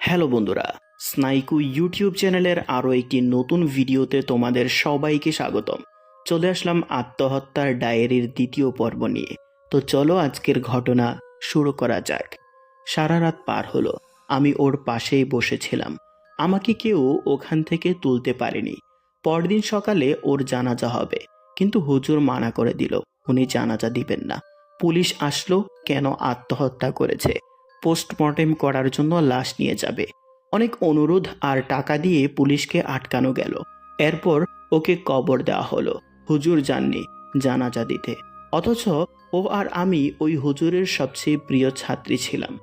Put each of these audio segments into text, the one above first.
Hello বন্ধুরা, স্নাইকু YouTube চ্যানেলের আরও একটি নতুন ভিডিওতে তোমাদের সবাইকে স্বাগতম। চলে আসলাম আত্মহত্যার ডায়েরির দ্বিতীয় পর্ব নিয়ে। তো চলো আজকের ঘটনা শুরু করা যাক। সারা রাত পার হলো, আমি ওর পাশেই বসেছিলাম। আমাকে কেউ ওখান থেকে তুলতে পারেনি। পরদিন সকালে ওর জানাজা হবে, কিন্তু হুজুর মানা করে দিল, উনি জানাজা দিবেন না। পুলিশ আসলো কেন আত্মহত্যা করেছে। পোস্টমর্টেম করার জন্য লাশ নিয়ে যাবে। অনেক অনুরোধ আর টাকা দিয়ে পুলিশকে আটকানো গেল। এরপর ওকে কবর দেওয়া হলো। হুজুর যাননি জানাজা দিতে। অথচ ও আর আমি ওই হুজুরের সবচেয়ে প্রিয় ছাত্রী ছিলাম।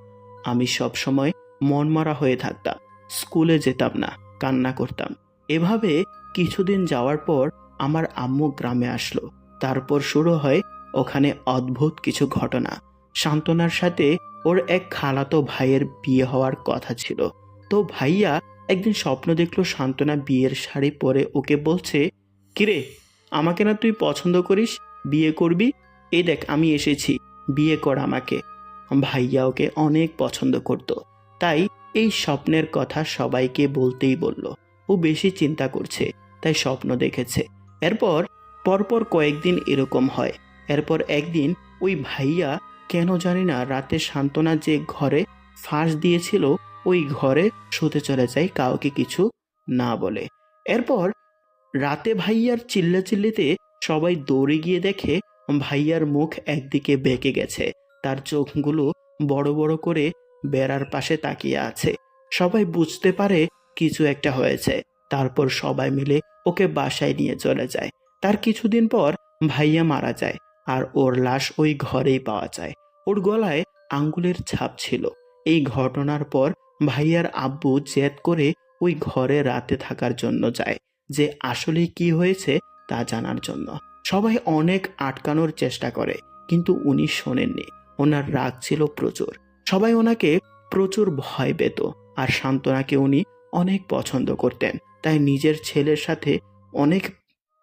আমি সব সময় মনমরা হয়ে থাকতাম, স্কুলে যেতাম না, কান্না করতাম। এভাবে কিছুদিন যাওয়ার পর আমার আম্মু গ্রামে আসলো। তারপর শুরু হয় ওখানে অদ্ভুত কিছু ঘটনা। সান্ত্বনার সাথে ওর এক খালাতো ভাইয়ের বিয়ে হওয়ার কথা ছিল। তো ভাইয়া একদিন স্বপ্ন দেখল সান্ত্বনা বিয়ের শাড়ি পরে ওকে বলছে, কিরে, আমাকে না তুই পছন্দ করিস? বিয়ে করবি? এই দেখ, আমি এসেছি। বিয়ে কর আমাকে। ভাইয়া ওকে অনেক পছন্দ করত। তাই এই স্বপ্নের কথা সবাইকে বলতেই বলল। ও বেশি চিন্তা করছে, তাই স্বপ্ন দেখেছে। এরপর পরপর কয়েকদিন এরকম হয়। এরপর একদিন ওই ভাইয়া কেন জানি না রাতে সান্ত্বনা যে ঘরে ফাঁস দিয়েছিল, ওই ঘরে শুতে চলে যায়, কাউকে কিছু না বলে। এরপর রাতে ভাইয়ার চিল্লাচিল্লিতে সবাই দৌড়ে গিয়ে দেখে ভাইয়ার মুখ একদিকে বেঁকে গেছে। তার চোখগুলো বড় বড় করে বেড়ার পাশে তাকিয়ে আছে। সবাই বুঝতে পারে কিছু একটা হয়েছে। তারপর সবাই মিলে ওকে বাসায় নিয়ে চলে যায়। তার কিছুদিন পর ভাইয়া মারা যায়। আর ওর লাশ ওই ঘরেই পাওয়া যায়। ওর গলায় আঙ্গুলের ছাপ ছিল। এই ঘটনার পর ভাইয়ার আব্বু জেদ করে ওই ঘরে রাতে থাকার জন্য যায়। যে আসলে কি হয়েছে তা জানার জন্য। সবাই অনেক আটকানোর চেষ্টা করে, কিন্তু উনি শোনেননি। ওনার রাগ ছিল প্রচুর। সবাই ওনাকে প্রচুর ভয় পেত আর সান্ত্বনাকে উনি অনেক পছন্দ করতেন। তাই নিজের ছেলের সাথে অনেক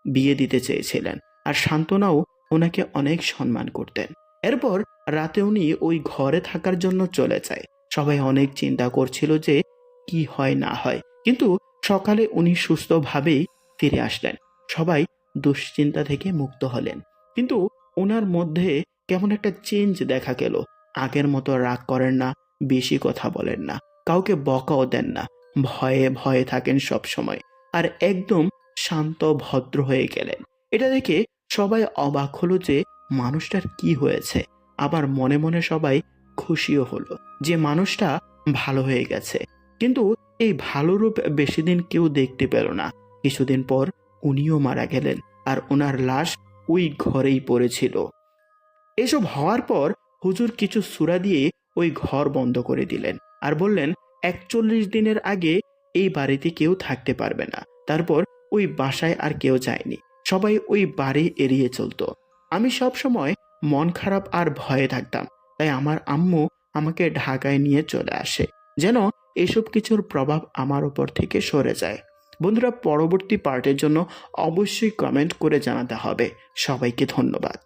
বিয়ে দিতে চেয়েছিলেন। আর সান্ত্বনাও ওনাকে অনেক সম্মান করতেন। এরপর রাতে উনি ওই ঘরে থাকার জন্য চলে যায়। সবাই অনেক চিন্তা করছিল যে কি হয় না হয়। কিন্তু সকালে উনি সুস্থভাবেই ফিরে আসলেন। সবাই দুশ্চিন্তা থেকে মুক্ত হলেন। কিন্তু ওনার মধ্যে কেমন একটা চেঞ্জ দেখা গেল। আগের মতো রাগ করেন না, বেশি কথা বলেন না, কাউকে বকাও দেন না, ভয়ে ভয়ে থাকেন সব সময় আর একদম শান্ত ভদ্র হয়ে গেলেন। এটা দেখে সবাই অবাক হলো যে মানুষটার কি হয়েছে। আবার মনে মনে সবাই খুশিও হলো যে মানুষটা ভালো হয়ে গেছে। কিন্তু এই ভালো রূপ বেশি দিন কেউ দেখতে পেল না। কিছুদিন পর উনিও মারা গেলেন আর ওনার লাশ ওই ঘরেই পড়েছিল। এসব হওয়ার পর হুজুর কিছু সুরা দিয়ে ওই ঘর বন্ধ করে দিলেন আর বললেন, একচল্লিশ দিনের আগে এই বাড়িতে কেউ থাকতে পারবে না। তারপর ওই বাসায় আর কেউ যায়নি। সবাই ওই বাড়ি এড়িয়ে চলতো। আমি সব সময় মন খারাপ আর ভয়ে থাকতাম, তাই আমার আম্মু আমাকে ঢাকায় নিয়ে চলে আসে, যেন এসব কিছুর প্রভাব আমার ওপর থেকে সরে যায়। বন্ধুরা, পরবর্তী পার্টের জন্য অবশ্যই কমেন্ট করে জানাতে হবে। সবাইকে ধন্যবাদ।